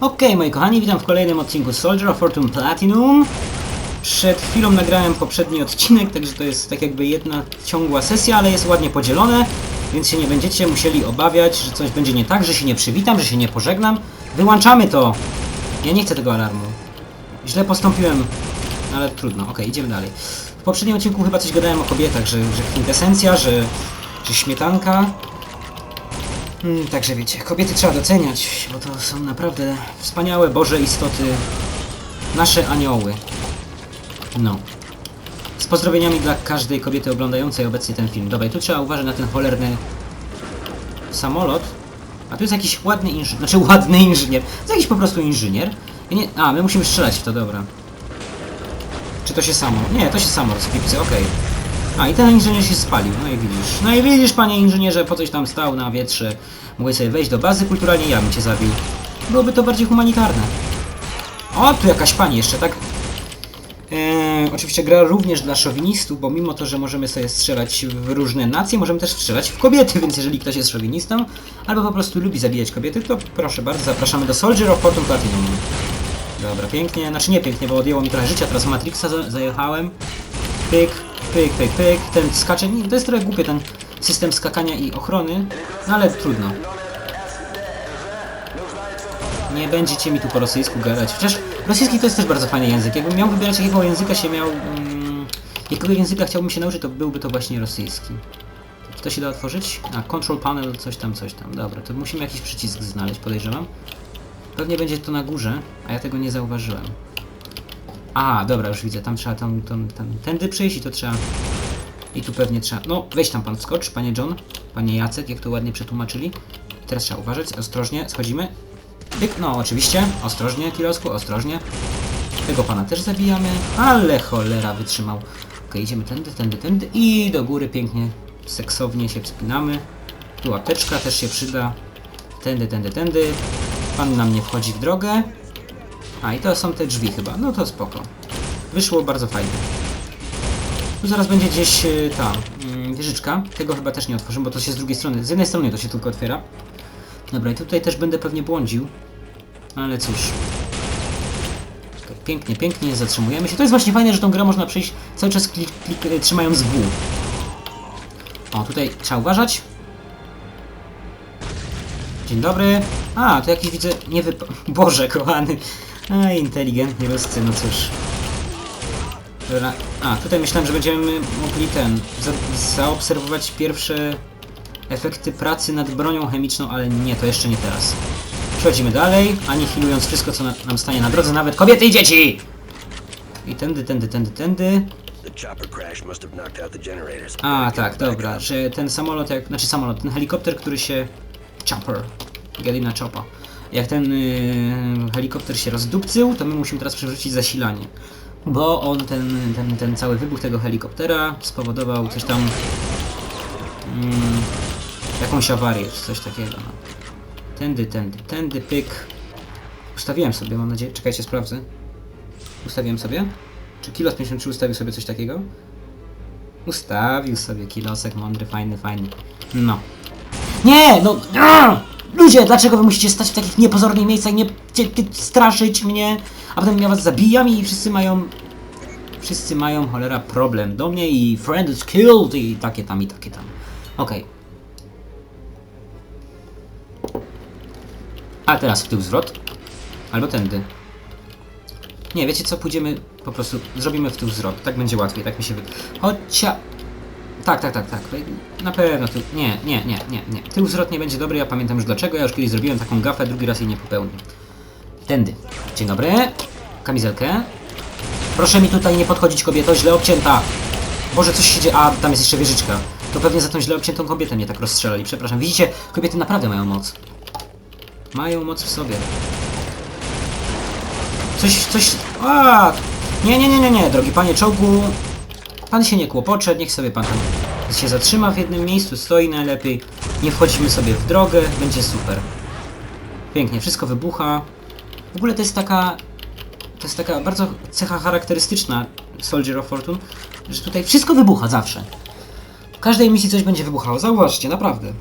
Okej, moi kochani, witam w kolejnym odcinku Soldier of Fortune Platinum. Przed chwilą nagrałem poprzedni odcinek, także to jest tak jakby jedna ciągła sesja, ale jest ładnie podzielone, więc się nie będziecie musieli obawiać, że coś będzie nie tak, że się nie przywitam, że się nie pożegnam. Wyłączamy to! Ja nie chcę tego alarmu. Źle postąpiłem, ale trudno. Okej, idziemy dalej. W poprzednim odcinku chyba coś gadałem o kobietach, że, że kwintesencja, że, że śmietanka. Hmm, także wiecie, kobiety trzeba doceniać, bo to są naprawdę wspaniałe Boże istoty, nasze anioły. No. Z pozdrowieniami dla każdej kobiety oglądającej obecnie ten film. Dobra, i tu trzeba uważać na ten cholerny samolot. A tu jest jakiś ładny inżynier, znaczy ładny inżynier, to jest jakiś po prostu inżynier. I nie, a, my musimy strzelać w to, dobra. Czy to się samo? Nie, to się samo rozpipcy, okej. A i ten inżynier się spalił, no i widzisz. No i widzisz, panie inżynierze, po coś tam stał na wietrze. Mogłeś sobie wejść do bazy kulturalnie, ja bym cię zabił. Byłoby to bardziej humanitarne. O, tu jakaś pani jeszcze, tak? Eee, oczywiście gra również dla szowinistów, bo mimo to, że możemy sobie strzelać w różne nacje, możemy też strzelać w kobiety, więc jeżeli ktoś jest szowinistą, albo po prostu lubi zabijać kobiety, to proszę bardzo, zapraszamy do Soldier of Fortune Platinum. Dobra, pięknie, znaczy nie pięknie, bo odjęło mi trochę życia, teraz Matrixa za zajechałem. Pyk, pyk, pyk, pyk, ten skacze, to jest trochę głupie ten system skakania i ochrony, no ale trudno. Nie będziecie mi tu po rosyjsku gadać. Chociaż rosyjski to jest też bardzo fajny język. Jakbym miał wybierać jakiego języka się miał... Mm, jakiego języka chciałbym się nauczyć, to byłby to właśnie rosyjski. Czy to się da otworzyć? A, control panel, coś tam, coś tam. Dobra, to musimy jakiś przycisk znaleźć, podejrzewam. Pewnie będzie to na górze, a ja tego nie zauważyłem. A, dobra, już widzę, tam trzeba tam, tam, tam tędy przejść i to trzeba... I tu pewnie trzeba... No, weź tam pan wskocz, panie John, panie Jacek, jak to ładnie przetłumaczyli. Teraz trzeba uważać, ostrożnie, schodzimy. Pyk, no oczywiście, ostrożnie, Kirosku, ostrożnie. Tego pana też zabijamy, ale cholera wytrzymał. Okej, idziemy tędy, tędy, tędy i do góry pięknie, seksownie się wspinamy. Tu apteczka też się przyda. Tędy, tędy, tędy. Pan nam nie wchodzi w drogę. A i to są te drzwi chyba, no to spoko. Wyszło bardzo fajnie. Tu zaraz będzie gdzieś y, ta mm, wieżyczka. Tego chyba też nie otworzymy, bo to się z drugiej strony. Z jednej strony to się tylko otwiera. Dobra, i tutaj też będę pewnie błądził. Ale cóż. Pięknie, pięknie, zatrzymujemy się. To jest właśnie fajne, że tą grę można przejść cały czas klik, klik, e, trzymając W. O, tutaj trzeba uważać. Dzień dobry. A, to jakiś widzę nie wypa... Boże, kochany. A, inteligentni Ruscy, no cóż. Dobra. A, tutaj myślałem, że będziemy mogli ten... Za, zaobserwować pierwsze efekty pracy nad bronią chemiczną, ale nie, to jeszcze nie teraz. Przechodzimy dalej, anihilując wszystko, co na, nam stanie na drodze, nawet kobiety i dzieci! I tędy, tędy, tędy, tędy. A, tak, dobra, że ten samolot, jak, znaczy samolot, ten helikopter, który się... Chopper. Galina Chopa. Jak ten yy, helikopter się rozdupcył, to my musimy teraz przywrócić zasilanie. Bo on, ten, ten, ten cały wybuch tego helikoptera spowodował coś tam... Mm, jakąś awarię, czy coś takiego, no. Tędy, tędy, tędy, pyk. Ustawiłem sobie, mam nadzieję, czekajcie, sprawdzę. Ustawiłem sobie? Czy Kilos 53 ustawił sobie coś takiego? Ustawił sobie kilosek, mądry, fajny, fajny. No. Nie, no... Ludzie, dlaczego wy musicie stać w takich niepozornych miejscach, nie cie- straszyć mnie, a potem ja was zabijam i wszyscy mają... Wszyscy mają, cholera, problem do mnie i friend is killed i takie tam, i takie tam. Okej. A teraz w tył zwrot. Albo tędy. Nie, wiecie co, pójdziemy po prostu, zrobimy w tył zwrot, tak będzie łatwiej, tak mi się wydaje. Chociaż... Tak, tak, tak, tak, na pewno tył... Nie, nie, nie, nie, nie. Tył zwrot nie będzie dobry, ja pamiętam już dlaczego, ja już kiedyś zrobiłem taką gafę, drugi raz jej nie popełnię. Tędy. Dzień dobry. Kamizelkę. Proszę mi tutaj nie podchodzić kobieto, źle obcięta. Boże, coś się dzieje, a tam jest jeszcze wieżyczka. To pewnie za tą źle obciętą kobietę mnie tak rozstrzelali, przepraszam. Widzicie, kobiety naprawdę mają moc. Mają moc w sobie. Coś, coś... A! Nie, nie, nie, nie, nie, drogi panie czołgu. Pan się nie kłopocze, niech sobie pan się zatrzyma w jednym miejscu, stoi najlepiej. Nie wchodzimy sobie w drogę, będzie super. Pięknie, wszystko wybucha. W ogóle to jest taka... To jest taka bardzo cecha charakterystyczna Soldier of Fortune, że tutaj wszystko wybucha zawsze. W każdej misji coś będzie wybuchało, zauważcie, naprawdę.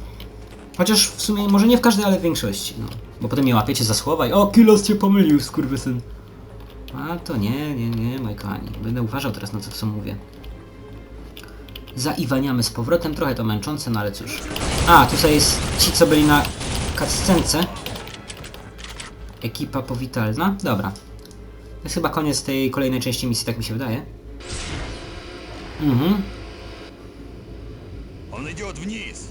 Chociaż w sumie może nie w każdej, ale w większości, no. Bo potem mnie łapiecie za słowa i o, Kilos cię pomylił, skurwysyn. A to nie, nie, nie, moi kochani. Będę uważał teraz na to, co mówię zaiwaniamy z powrotem. Trochę to męczące, no ale cóż. A, tutaj jest ci, co byli na cutscence. Ekipa powitalna. Dobra. To jest chyba koniec tej kolejnej części misji, tak mi się wydaje. Mhm. On idzie wniz.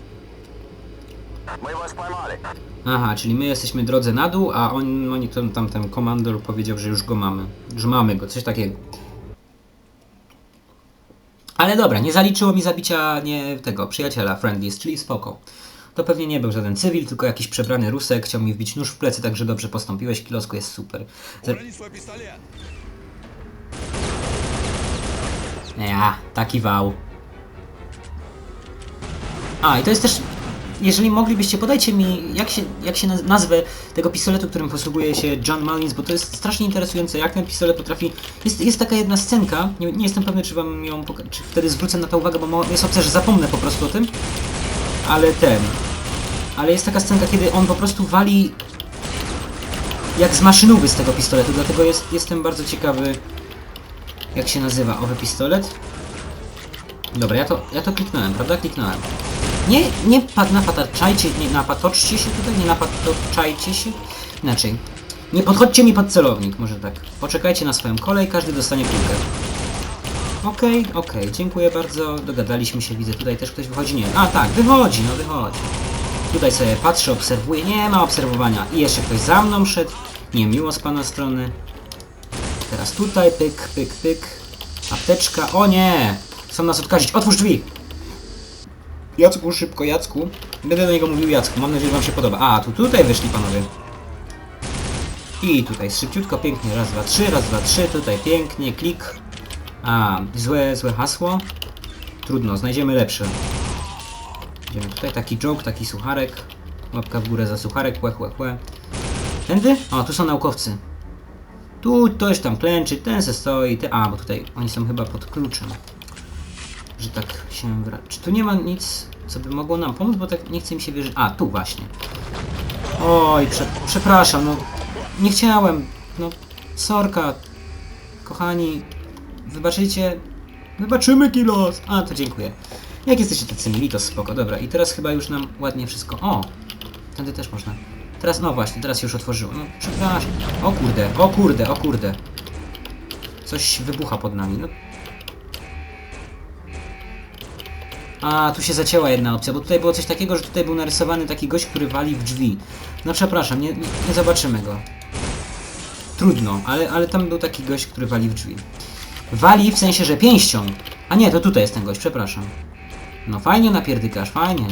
Aha, czyli my jesteśmy drodze na dół, a on, oni tam, tam, ten komandor powiedział, że już go mamy. Że mamy go, coś takiego. Ale dobra, nie zaliczyło mi zabicia nie tego przyjaciela Friendlist, czyli spoko. To pewnie nie był żaden cywil, tylko jakiś przebrany Rusek chciał mi wbić nóż w plecy, także dobrze postąpiłeś, kilosku jest super. Z... Ja, taki wał. A, i to jest też jeżeli moglibyście, podajcie mi, jak się, jak się naz- nazwę tego pistoletu, którym posługuje się John Mullins, bo to jest strasznie interesujące, jak ten pistolet potrafi... Jest, jest taka jedna scenka, nie, nie jestem pewny, czy wam ją poka- czy wtedy zwrócę na to uwagę, bo jest opcja, że zapomnę po prostu o tym, ale ten... Ale jest taka scenka, kiedy on po prostu wali jak z maszynówy z tego pistoletu, dlatego jest, jestem bardzo ciekawy, jak się nazywa owy pistolet. Dobra, ja to, ja to kliknąłem, prawda? Kliknąłem. Nie, nie pat, napataczajcie, nie napatoczcie się tutaj, nie napatoczajcie się. Inaczej. Nie podchodźcie mi pod celownik, może tak. Poczekajcie na swoją kolej, każdy dostanie piłkę. Okej, okej, dziękuję bardzo. Dogadaliśmy się, widzę, tutaj też ktoś wychodzi. Nie, a tak, wychodzi, no wychodzi. Tutaj sobie patrzę, obserwuję, nie ma obserwowania. I jeszcze ktoś za mną szedł. Niemiło z pana strony. Teraz tutaj, pyk, pyk, pyk. Apteczka, o nie! Chcą nas odkazić, otwórz drzwi! Jacku, szybko, Jacku. Będę do niego mówił Jacku, mam nadzieję, że wam się podoba. A, tu tutaj wyszli panowie. I tutaj szybciutko, pięknie, raz, dwa, trzy, raz, dwa, trzy, tutaj pięknie, klik. A, złe, złe hasło. Trudno, znajdziemy lepsze. Idziemy tutaj, taki joke, taki sucharek. Łapka w górę za sucharek, łe, łe, łe. Tędy? O, tu są naukowcy. Tu ktoś tam klęczy, ten se stoi, te... A, bo tutaj oni są chyba pod kluczem. Że tak się wra... Czy tu nie ma nic, co by mogło nam pomóc, bo tak nie chce mi się wierzyć... A, tu właśnie. Oj, prze... przepraszam, no... Nie chciałem, no... Sorka. Kochani, wybaczycie... Wybaczymy kilos! A, to dziękuję. Jak jesteście tacy mili, to spoko. Dobra, i teraz chyba już nam ładnie wszystko... O! Tędy też można. Teraz, no właśnie, teraz już otworzyło. No, przepraszam. O kurde, o kurde, o kurde. Coś wybucha pod nami, no. A, tu się zacięła jedna opcja, bo tutaj było coś takiego, że tutaj był narysowany taki gość, który wali w drzwi. No przepraszam, nie, nie, zobaczymy go. Trudno, ale, ale tam był taki gość, który wali w drzwi. Wali w sensie, że pięścią. A nie, to tutaj jest ten gość, przepraszam. No fajnie napierdykasz, fajnie.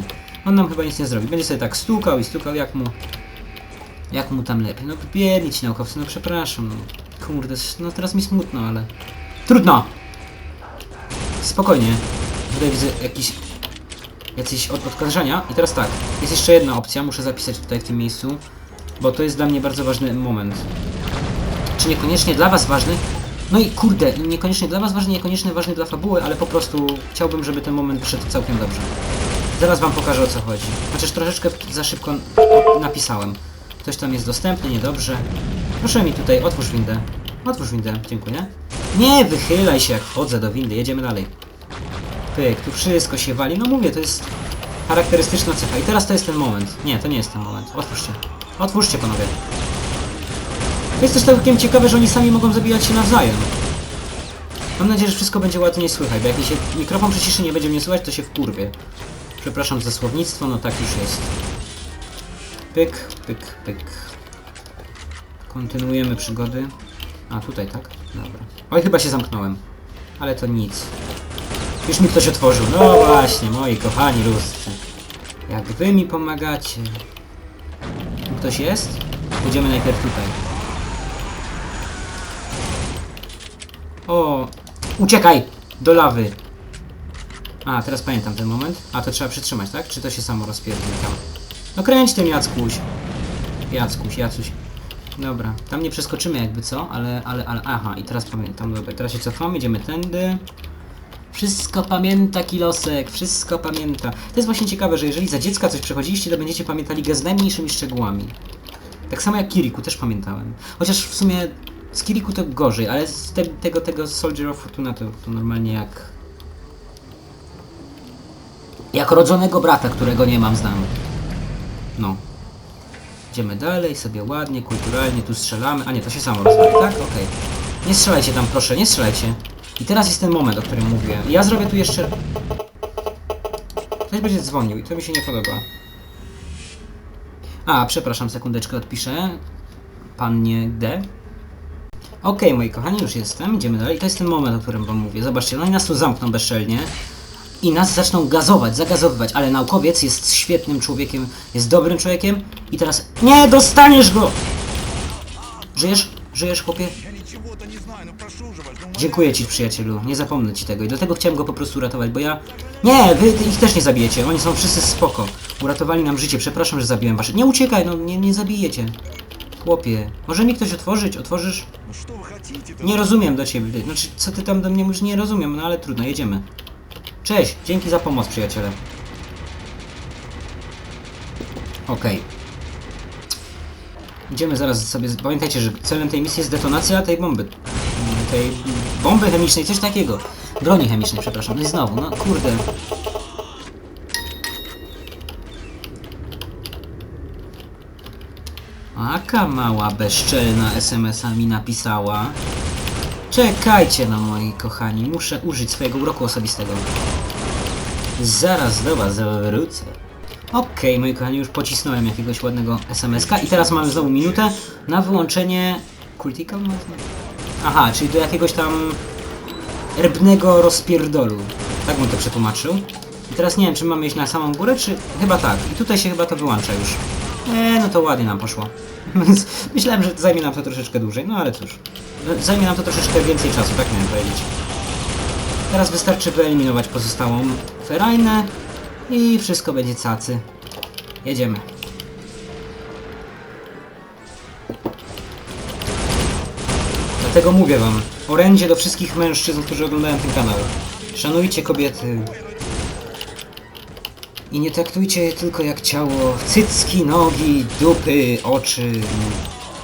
On nam chyba nic nie zrobi. Będzie sobie tak stukał i stukał, jak mu... Jak mu tam lepiej. No biedni ci naukowcy, no przepraszam. No. Kurde, no teraz mi smutno, ale... Trudno! Spokojnie. Tutaj widzę jakiś... Jacyś od odkażania. I teraz tak, jest jeszcze jedna opcja, muszę zapisać tutaj w tym miejscu, bo to jest dla mnie bardzo ważny moment. Czy niekoniecznie dla was ważny? No i kurde, niekoniecznie dla was ważny, niekoniecznie ważny dla fabuły, ale po prostu chciałbym, żeby ten moment wyszedł całkiem dobrze. Zaraz wam pokażę o co chodzi. Chociaż troszeczkę za szybko napisałem. Ktoś tam jest dostępny, niedobrze. Proszę mi tutaj, otwórz windę. Otwórz windę, dziękuję. Nie wychylaj się jak wchodzę do windy, jedziemy dalej. Pyk, tu wszystko się wali. No mówię, to jest charakterystyczna cecha. I teraz to jest ten moment. Nie, to nie jest ten moment. Otwórzcie. Otwórzcie, panowie. To jest też całkiem ciekawe, że oni sami mogą zabijać się nawzajem. Mam nadzieję, że wszystko będzie ładnie słychać, bo jak się mikrofon przyciszy nie będzie mnie słychać, to się wkurwie. Przepraszam za słownictwo, no tak już jest. Pyk, pyk, pyk. Kontynuujemy przygody. A, tutaj tak? Dobra. Oj, chyba się zamknąłem. Ale to nic. Już mi ktoś otworzył. No właśnie, moi kochani ruscy. Jak wy mi pomagacie. Ktoś jest? Pójdziemy najpierw tutaj. O, uciekaj! Do lawy. A, teraz pamiętam ten moment. A, to trzeba przytrzymać, tak? Czy to się samo rozpierdzi tam? No kręć tym Jackuś. Jackuś, Jacuś. Dobra, tam nie przeskoczymy jakby co, ale, ale, ale, aha, i teraz pamiętam, dobra, teraz się cofamy, idziemy tędy. Wszystko pamięta Kilosek, wszystko pamięta. To jest właśnie ciekawe, że jeżeli za dziecka coś przechodziliście, to będziecie pamiętali go z najmniejszymi szczegółami. Tak samo jak Kiriku, też pamiętałem. Chociaż w sumie z Kiriku to gorzej, ale z te, tego, tego Soldier of Fortuna to, to normalnie jak... Jak rodzonego brata, którego nie mam, znam. No. Idziemy dalej, sobie ładnie, kulturalnie, tu strzelamy. A nie, to się samo rozwali, tak? Okej. Nie strzelajcie tam, proszę, nie strzelajcie. I teraz jest ten moment, o którym mówiłem. Ja zrobię tu jeszcze... Ktoś będzie dzwonił i to mi się nie podoba. A, przepraszam, sekundeczkę odpiszę. Pannie D. Okej, moi kochani, już jestem. Idziemy dalej. To jest ten moment, o którym wam mówię. Zobaczcie, no i nas tu zamkną bezczelnie. I nas zaczną gazować, zagazowywać, ale naukowiec jest świetnym człowiekiem, jest dobrym człowiekiem. I teraz... Nie, dostaniesz go! Żyjesz? Żyjesz, chłopie? Dziękuję ci, przyjacielu. Nie zapomnę ci tego i dlatego chciałem go po prostu uratować, bo ja... Nie, wy ich też nie zabijecie. Oni są wszyscy spoko. Uratowali nam życie. Przepraszam, że zabiłem wasze... Nie uciekaj, no nie, nie zabijecie. Chłopie, może mi ktoś otworzyć? Otworzysz? Nie rozumiem do ciebie. Znaczy, co ty tam do mnie mówisz? Nie rozumiem, no ale trudno, jedziemy. Cześć, dzięki za pomoc, przyjaciele. Okej. Okay. Idziemy zaraz sobie... Pamiętajcie, że celem tej misji jest detonacja tej bomby. Tej bomby chemicznej, coś takiego. Broni chemicznej, przepraszam. No i znowu, no kurde. Aka mała bezczelna SMS-a mi napisała. Czekajcie no moi kochani, muszę użyć swojego uroku osobistego. Zaraz do was wrócę. Okej, moi kochani, już pocisnąłem jakiegoś ładnego SMS-ka i teraz mamy znowu minutę na wyłączenie... Można? Aha, czyli do jakiegoś tam... Rbnego rozpierdolu. Tak bym to przetłumaczył. I teraz nie wiem, czy mamy iść na samą górę, czy... Chyba tak. I tutaj się chyba to wyłącza już. Eee, no to ładnie nam poszło. Myślałem, że zajmie nam to troszeczkę dłużej, no ale cóż. Zajmie nam to troszeczkę więcej czasu, tak miałem powiedzieć. Teraz wystarczy wyeliminować pozostałą ferajnę i wszystko będzie cacy. Jedziemy. Dlatego mówię wam, orędzie do wszystkich mężczyzn, którzy oglądają ten kanał. Szanujcie kobiety. I nie traktujcie je tylko jak ciało. Cycki, nogi, dupy, oczy,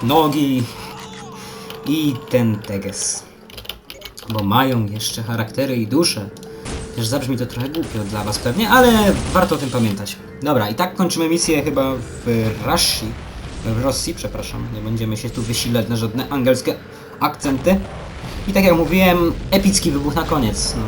nogi i ten teges. Bo mają jeszcze charaktery i dusze. Też zabrzmi to trochę głupio dla was pewnie, ale warto o tym pamiętać. Dobra, i tak kończymy misję chyba w Rosji. W Rosji, przepraszam. Nie będziemy się tu wysilać na żadne angielskie akcenty. I tak jak mówiłem, epicki wybuch na koniec. No.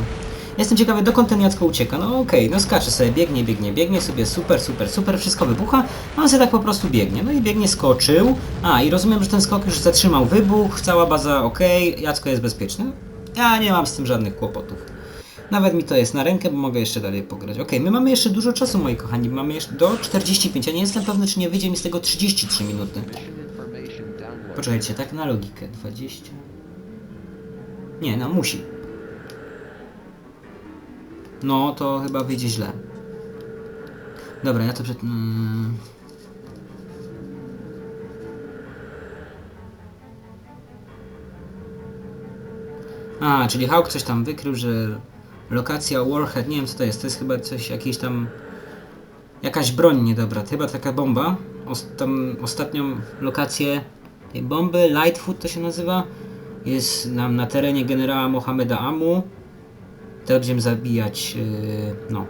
Jestem ciekawy, dokąd ten Jacko ucieka. No okej, no skacze sobie, biegnie, biegnie, biegnie sobie, super, super, super, wszystko wybucha, a on sobie tak po prostu biegnie. No i biegnie, skoczył. A, i rozumiem, że ten skok już zatrzymał wybuch, cała baza okej, Jacko jest bezpieczny. Ja nie mam z tym żadnych kłopotów. Nawet mi to jest na rękę, bo mogę jeszcze dalej pograć. Okej, my mamy jeszcze dużo czasu, moi kochani. Mamy jeszcze do 45. Ja nie jestem pewny, czy nie wyjdzie mi z tego 33 minuty. Poczekajcie, tak na logikę. 20. Nie, no musi. No, to chyba wyjdzie źle. Dobra, ja to przed... Mm. A, czyli Hawk coś tam wykrył, że lokacja Warhead, nie wiem co to jest, to jest chyba coś, jakiś tam... Jakaś broń niedobra, chyba taka bomba. Tam ostatnią lokację tej bomby, Lightfoot to się nazywa, jest nam na terenie generała Mohameda Amu. Teraz będziemy zabijać, yy, no,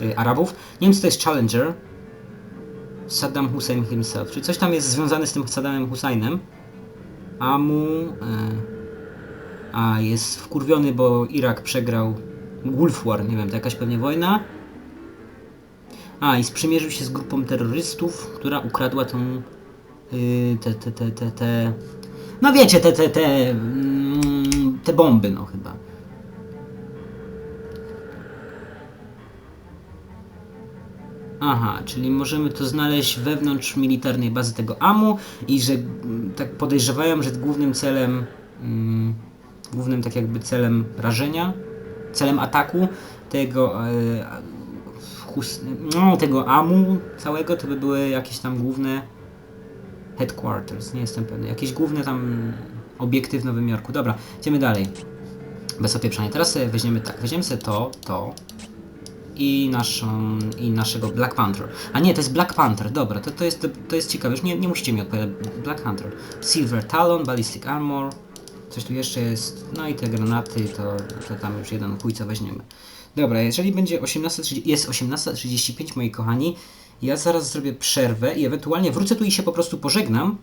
yy, Arabów. Nie wiem to jest Challenger. Saddam Hussein himself, czyli coś tam jest związane z tym Saddamem Husseinem. Amu... Yy, a jest wkurwiony, bo Irak przegrał Gulf War, nie wiem, to jakaś pewnie wojna. A, i sprzymierzył się z grupą terrorystów, która ukradła tą... Yy, te, te, te, te, te... No wiecie, te, te, te... Mm, te bomby, no chyba. Aha, czyli możemy to znaleźć wewnątrz militarnej bazy tego AMU i że mm, tak podejrzewają, że głównym celem... Mm, głównym tak jakby celem rażenia, celem ataku tego e, no, tego AMU całego to by były jakieś tam główne headquarters, nie jestem pewny, jakieś główne tam obiekty w Nowym Jorku. Dobra, idziemy dalej. Bez opieprzania. Teraz sobie weźmiemy tak, weźmiemy sobie to, to i naszą, i naszego Black Panther. A nie, to jest Black Panther, dobra, to, to, jest, to jest ciekawe, już nie, nie musicie mi odpowiadać. Black Panther. Silver Talon, Ballistic Armor, coś tu jeszcze jest, no i te granaty, to, to tam już jeden chuj co weźmiemy. Dobra, jeżeli będzie 18.30, jest 18.35 moi kochani, ja zaraz zrobię przerwę i ewentualnie wrócę tu i się po prostu pożegnam,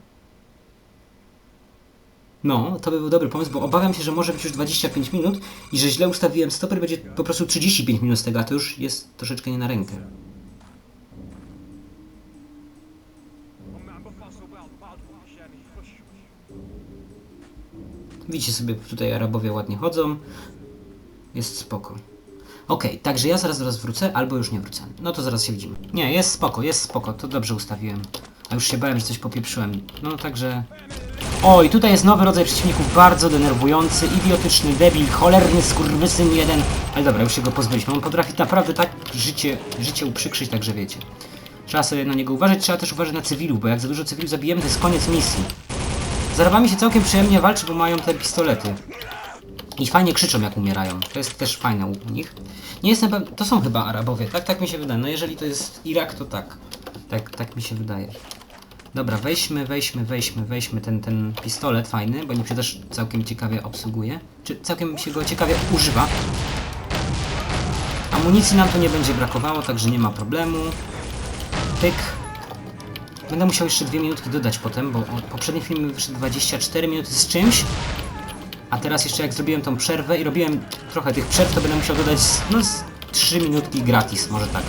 no, to by był dobry pomysł, bo obawiam się, że może być już 25 minut i że źle ustawiłem stoper, będzie po prostu 35 minut z tego, a to już jest troszeczkę nie na rękę. Widzicie sobie, tutaj Arabowie ładnie chodzą. Jest spoko. Okej, także ja zaraz was wrócę, albo już nie wrócę. No to zaraz się widzimy. Nie, jest spoko, jest spoko, to dobrze ustawiłem. A już się bałem, że coś popieprzyłem. No także... Oj, tutaj jest nowy rodzaj przeciwników, bardzo denerwujący, idiotyczny, debil, cholerny skurwysyn jeden. Ale dobra, już się go pozbyliśmy. On potrafi naprawdę tak życie, życie uprzykrzyć, także wiecie. Trzeba sobie na niego uważać, trzeba też uważać na cywilów, bo jak za dużo cywilów zabijemy, to jest koniec misji. Z Arabami się całkiem przyjemnie walczy, bo mają te pistolety. I fajnie krzyczą jak umierają. To jest też fajne u, nich. Nie jestem pewien, to są chyba Arabowie, tak? Tak mi się wydaje. No jeżeli to jest Irak, to tak. Tak, tak mi się wydaje. Dobra, weźmy, weźmy, weźmy, weźmy ten, ten pistolet fajny, bo mi się też całkiem ciekawie obsługuje. Czy całkiem się go ciekawie używa. Amunicji nam tu nie będzie brakowało, także nie ma problemu. Pyk. Będę musiał jeszcze dwie minutki dodać potem, bo poprzedni film wyszedł 24 minuty z czymś. A teraz jeszcze jak zrobiłem tą przerwę i robiłem trochę tych przerw, to będę musiał dodać no z 3 minutki gratis, może tak.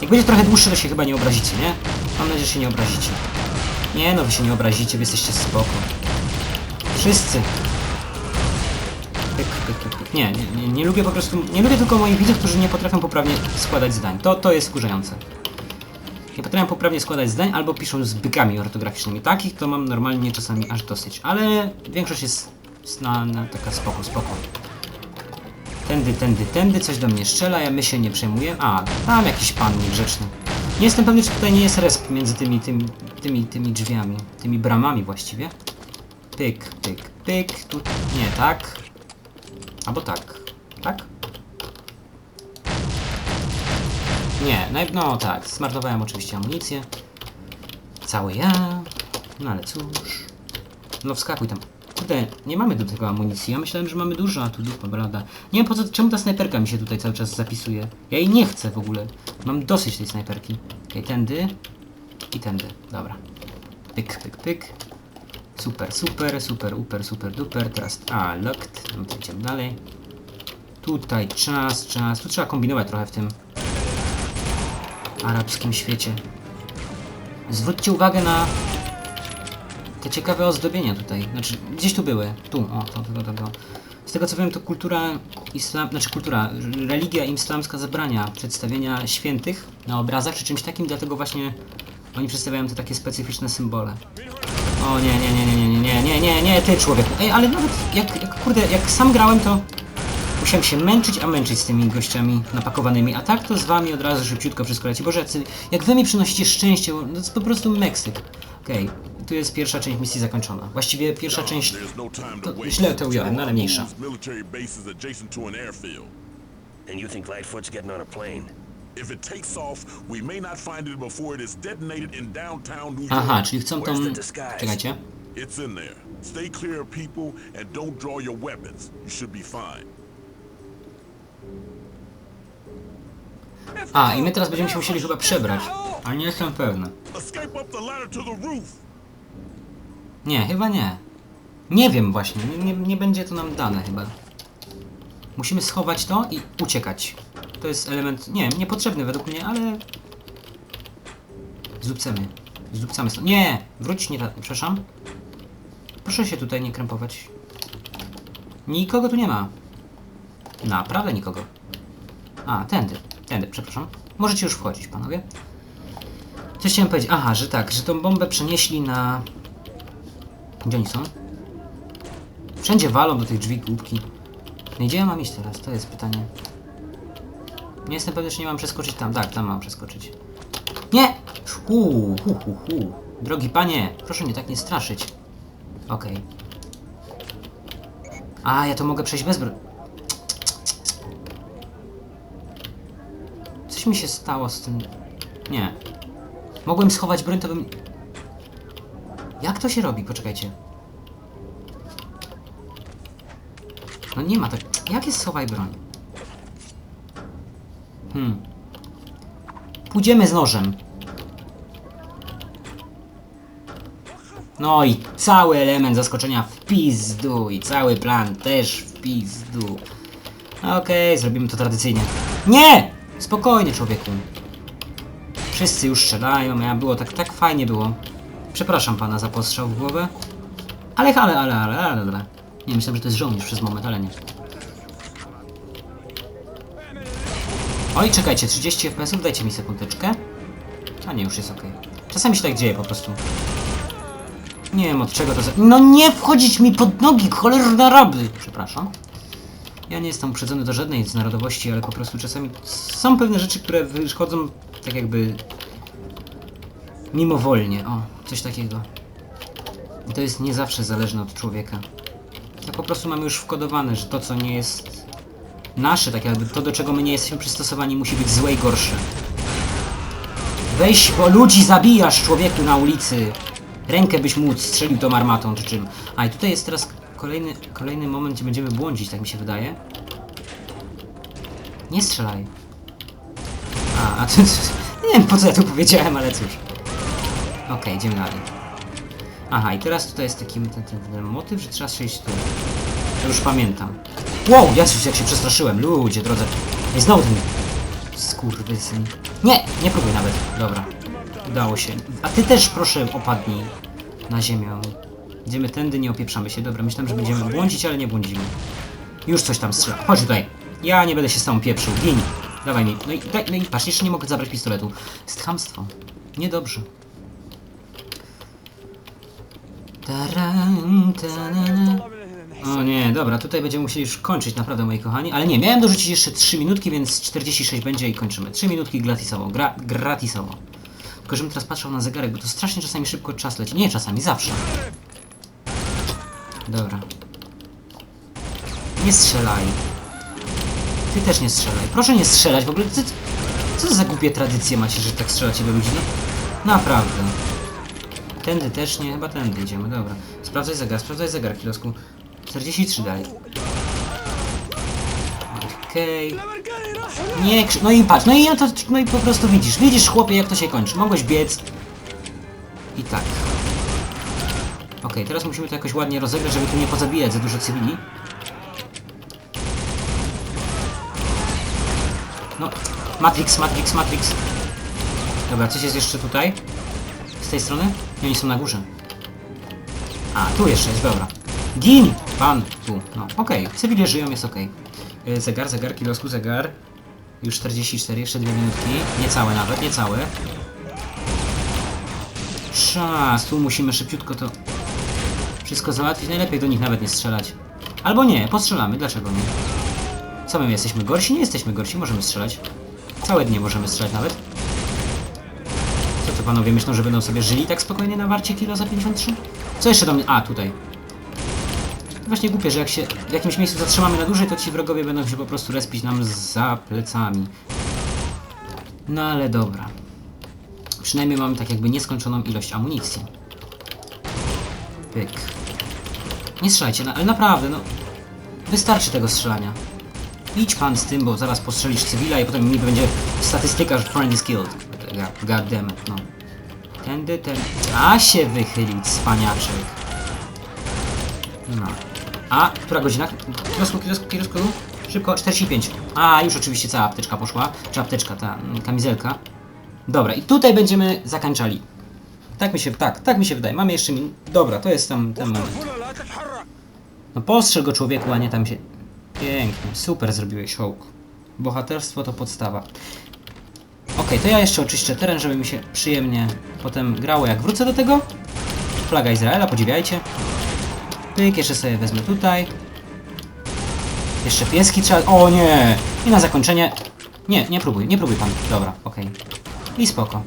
Jak będzie trochę dłuższy, to się chyba nie obrazicie, nie? Mam nadzieję, że się nie obrazicie. Nie no, wy się nie obrazicie, wy jesteście spoko. Wszyscy. Pyk, pyk, pyk, pyk. Nie, nie, nie, lubię po prostu, nie lubię tylko moich widzów, którzy nie potrafią poprawnie składać zdań. To, to jest wkurzające. Nie potrafią poprawnie składać zdań albo piszą z bykami ortograficznymi. Takich to mam normalnie czasami aż dosyć, ale większość jest na, taka spoko, spoko. Tędy, tędy, tędy, coś do mnie strzela, ja my się nie przejmuję. A, tam jakiś pan niegrzeczny. Nie jestem pewny, czy tutaj nie jest resp między tymi, tymi, tymi, tymi drzwiami, tymi bramami właściwie. Pyk, pyk, pyk, tu, nie, tak. Albo tak, tak? Nie, no tak, zmarnowałem oczywiście amunicję. Cały ja, no ale cóż. No wskakuj tam. Kurde, nie mamy do tego amunicji. Ja myślałem, że mamy dużo, a tu dupa blada. Nie wiem po co, czemu ta snajperka mi się tutaj cały czas zapisuje. Ja jej nie chcę w ogóle. Mam dosyć tej snajperki. Okej, tędy i tędy. Dobra. Pyk, pyk, pyk. Super, super, super, super, super, duper. Teraz, a, locked. No to idziemy dalej. Tutaj czas, czas. Tu trzeba kombinować trochę w tym arabskim świecie. Zwróćcie uwagę na te ciekawe ozdobienia tutaj. Znaczy, gdzieś tu były. Tu, o, to, to, to, to. Z tego co wiem, to kultura islam, znaczy kultura, religia islamska zabrania przedstawienia świętych na obrazach czy czymś takim, dlatego właśnie oni przedstawiają te takie specyficzne symbole. O nie, nie, nie, nie, nie, nie, nie, nie, nie, ty człowieku. Ej, ale nawet jak, jak kurde, jak sam grałem, to musiałem się męczyć, a męczyć z tymi gościami napakowanymi, a tak to z wami od razu szybciutko wszystko leci. Boże, jak wy mi przynosicie szczęście, to jest po prostu Meksyk. Okej, tu jest pierwsza część misji zakończona. Właściwie pierwsza część... No To źle to ująłem, no ale mniejsza. And you think Lightfoot's getting on a plane? If it takes off, we may not find it before it is detonated in downtown New York. Aha, czyli chcą disguise? Czekajcie. It's in there. Stay clear of people and don't draw your weapons. You should be fine. A, i my teraz będziemy się musieli chyba przebrać. Ale nie jestem pewny. Escape up the ladder to the roof. Nie, chyba nie. Nie wiem właśnie, nie, nie, nie będzie to nam dane chyba. Musimy schować to i uciekać. To jest element, nie wiem, niepotrzebny według mnie, ale... Zdupcemy. Zdupcamy stąd. Nie! Wróć, nie, ta- przepraszam. Proszę się tutaj nie krępować. Nikogo tu nie ma. Naprawdę nikogo. A, tędy, tędy, przepraszam. Możecie już wchodzić, panowie. Coś chciałem powiedzieć. Aha, że tak, że tą bombę przenieśli na... Gdzie oni są? Wszędzie walą do tych drzwi głupki. No i gdzie ja mam iść teraz? To jest pytanie. Nie jestem pewny, czy nie mam przeskoczyć tam. Tak, tam mam przeskoczyć. Nie! Uuu, hu, hu, hu. Drogi panie, proszę mnie tak nie straszyć. Okej. Okay. A, ja to mogę przejść bez. Coś mi się stało z tym... Nie. Mogłem schować broń, to bym... Jak to się robi? Poczekajcie. No nie ma tak... Jak jest schowaj broń? Hmm. Pójdziemy z nożem. No i cały element zaskoczenia w pizdu i cały plan też w pizdu. Okej, zrobimy to tradycyjnie. Nie! Spokojnie, człowieku. Wszyscy już strzelają, ja było tak, tak fajnie było. Przepraszam pana za postrzał w głowę. Ale, ale, ale, ale, ale, ale. Nie, myślałem, że to jest żołnierz przez moment, ale nie. Oj, czekajcie, 30 fps, dajcie mi sekundeczkę. A nie, już jest ok. Czasami się tak dzieje po prostu. Nie wiem od czego to za... No nie wchodzić mi pod nogi, cholerne raby! Przepraszam. Ja nie jestem uprzedzony do żadnej z narodowości, ale po prostu czasami są pewne rzeczy, które wychodzą tak jakby mimowolnie. O, coś takiego. I to jest nie zawsze zależne od człowieka. To po prostu mamy już wkodowane, że to co nie jest nasze, tak jakby to do czego my nie jesteśmy przystosowani musi być złe i gorsze. Weź, bo ludzi zabijasz człowieku na ulicy. Rękę byś mu strzelił tą armatą czy czym. A i tutaj jest teraz kolejny, kolejny moment, gdzie będziemy błądzić, tak mi się wydaje. Nie strzelaj. A, a to, nie wiem po co ja tu powiedziałem, ale cóż. Okej, idziemy dalej. Aha, i teraz tutaj jest taki ten, ten, ten motyw, że trzeba strzelić tu. To już pamiętam. Wow, Jezus, jak się przestraszyłem. Ludzie, drodzy. Ej, znowu ten... Skurwysyn. Nie, nie próbuj nawet. Dobra. Udało się. A ty też proszę opadnij na ziemię. Idziemy tędy, nie opieprzamy się. Dobra, myślałem, że będziemy błądzić, ale nie błądzimy. Już coś tam strzela. Chodź tutaj. Ja nie będę się z tobą pieprzył. Gin. Dawaj mi. No i, daj, no i patrz, jeszcze nie mogę zabrać pistoletu. Jest chamstwo. Niedobrze. O nie, dobra, tutaj będziemy musieli już kończyć, naprawdę, moi kochani. Ale nie, miałem dorzucić jeszcze 3 minutki, więc 46 będzie i kończymy. 3 minutki gratisowo, gra, gratisowo. Tylko żebym teraz patrzył na zegarek, bo to strasznie czasami szybko czas leci. Nie czasami, zawsze. Dobra. Nie strzelaj. Ty też nie strzelaj. Proszę nie strzelać, w ogóle ty, co to za głupie tradycje macie, że tak strzelacie do ludzi? No, naprawdę. Tędy też nie, chyba tędy idziemy, dobra. Sprawdzaj zegar, sprawdzaj zegar, kilosku. 43 dalej. Okej. Nie krzy... No i patrz, no i ja to, no i po prostu widzisz, widzisz chłopie jak to się kończy. Mogłeś biec. I tak. Okej, teraz musimy to jakoś ładnie rozegrać, żeby tu nie pozabijać za dużo cywili. No, Matrix, Matrix, Matrix. Dobra, coś jest jeszcze tutaj? Z tej strony? Nie, oni są na górze. A, tu jeszcze jest, dobra. Gin! Pan, tu. No, okej. Cywile żyją, jest okej. Y, Zegar, zegar, kilosku, zegar. Już 44, jeszcze dwie minutki. Niecałe nawet, niecałe. Czas, tu musimy szybciutko to wszystko załatwić. Najlepiej do nich nawet nie strzelać. Albo nie, postrzelamy, dlaczego nie? Co my jesteśmy gorsi? Nie jesteśmy gorsi, możemy strzelać. Całe dnie możemy strzelać nawet. Co to panowie myślą, że będą sobie żyli tak spokojnie na warcie kilo za 53? Co jeszcze do mnie? A, tutaj. Właśnie głupie, że jak się w jakimś miejscu zatrzymamy na dłużej, to ci wrogowie będą się po prostu respić nam za plecami. No ale dobra. Przynajmniej mamy tak jakby nieskończoną ilość amunicji. Pyk. Nie strzelajcie, na, ale naprawdę, no. Wystarczy tego strzelania. Idź pan z tym, bo zaraz postrzelisz cywila i potem mi będzie statystyka, że friend is it, no. Tędy, ten... A się wychylić, cwaniaczek. No. A, która godzina? Kilosku, kilosku, kilosku. Szybko, 45. A, już oczywiście cała apteczka poszła. Czy apteczka, ta kamizelka. Dobra, i tutaj będziemy zakończali. Tak mi się, tak, tak mi się wydaje. Mamy jeszcze min... Dobra, to jest tam ten moment. No postrzel go człowieku, a nie tam się... Pięknie, super zrobiłeś, Hołk. Bohaterstwo to podstawa. To ja jeszcze oczyszczę teren, żeby mi się przyjemnie potem grało jak wrócę do tego. Flaga Izraela, podziwiajcie. Pyk, jeszcze sobie wezmę tutaj. Jeszcze pieski trzeba... O nie! I na zakończenie... Nie, nie próbuj, nie próbuj pan. Dobra, okej. I spoko.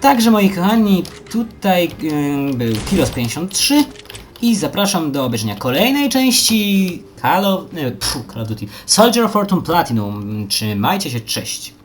Także moi kochani, tutaj yy, był Kilos 53 i zapraszam do obejrzenia kolejnej części Call of... Nie, Call of Duty. Soldier of Fortune Platinum. Trzymajcie się, cześć.